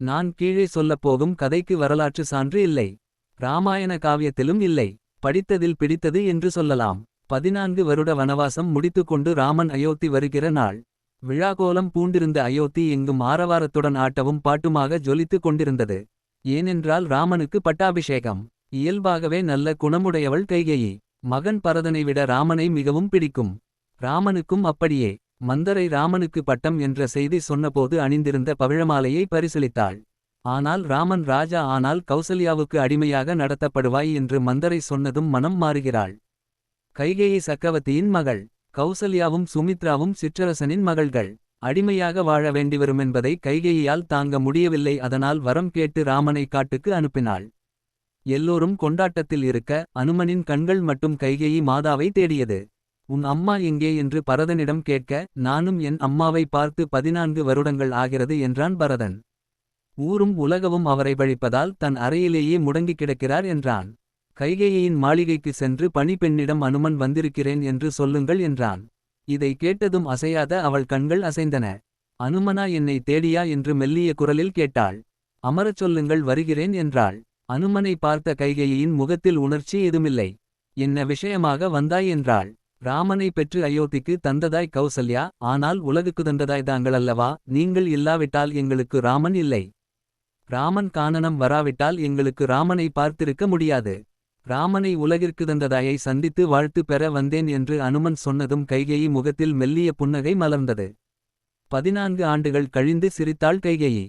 நான் கீழே சொல்லப்போகும் கதைக்கு வரலாற்று சான்று இல்லை. ராமாயண காவியத்திலும் இல்லை. படித்ததில் பிடித்தது என்று சொல்லலாம். பதினான்கு வருட வனவாசம் முடித்துக்கொண்டு ராமன் அயோத்தி வருகிற நாள். விழாகோலம் பூண்டிருந்த அயோத்தி எங்கும் ஆரவாரத்துடன் ஆட்டவும் பாட்டுமாக ஜொலித்துக் கொண்டிருந்தது. ஏனென்றால் ராமனுக்கு பட்டாபிஷேகம். இயல்பாகவே நல்ல குணமுடையவள் கைகேயி. மகன் பரதனை விட ராமனை மிகவும் பிடிக்கும். ராமனுக்கும் அப்படியே. மந்தரை ராமனுக்கு பட்டம் என்ற செய்தி சொன்னபோது அணிந்திருந்த பவிழமாலையை பரிசளித்தாள் ஆனால் ராமன் ராஜா ஆனால் கௌசல்யாவுக்கு அடிமையாக நடத்தப்படுவாய் என்று மந்தரை சொன்னதும் மனம் மாறுகிறாள். கைகேயி சக்கவத்தியின் மகள் கௌசல்யாவும் சுமித்ராவும் சிற்றரசனின் மகள்கள் அடிமையாக வாழ வேண்டிவருமென்பதை கைகேயியால் தாங்க முடியவில்லை அதனால் வரம் கேட்டு ராமனை காட்டுக்கு அனுப்பினாள். எல்லோரும் கொண்டாட்டத்தில் இருக்க அனுமனின் கண்கள் மட்டும் கைகேயி மாதாவை தேடியது. உன் அம்மா எங்கே என்று பரதனிடம் கேட்க நானும் என் அம்மாவை பார்த்து பதினான்கு வருடங்கள் ஆகிறது என்றான் பரதன். ஊரும் உலகவும் அவரை வழிப்பதால் தன் அறையிலேயே முடங்கிக் கிடக்கிறார் என்றான். கைகேயின் மாளிகைக்கு சென்று பணிப்பெண்ணிடம் அனுமன் வந்திருக்கிறேன் என்று சொல்லுங்கள் என்றான். இதை கேட்டதும் அசையாத அவள் கண்கள் அசைந்தன. அனுமனா என்னை தேடியா என்று மெல்லிய குரலில் கேட்டாள். அமரச் சொல்லுங்கள் வருகிறேன் என்றாள். அனுமனை பார்த்த கைகேயின் முகத்தில் உணர்ச்சி எதுமில்லை. என்ன விஷயமாக வந்தாய் என்றாள். ராமனை பெற்று அயோத்திக்கு தந்ததாய் கௌசல்யா ஆனால் உலகுக்கு தந்ததாய் தாங்களல்லவா? நீங்கள் இல்லாவிட்டால் எங்களுக்கு ராமன் இல்லை. ராமன் கானனம் வராவிட்டால் எங்களுக்கு ராமனை பார்த்திருக்க முடியாது. ராமனை உலகிற்கு தந்ததாயை சந்தித்து வாழ்த்து பெற வந்தேன் என்று அனுமன் சொன்னதும் கைகேயி முகத்தில் மெல்லிய புன்னகை மலர்ந்தது. பதினான்கு ஆண்டுகள் கழிந்து சிரித்தாள் கைகேயி.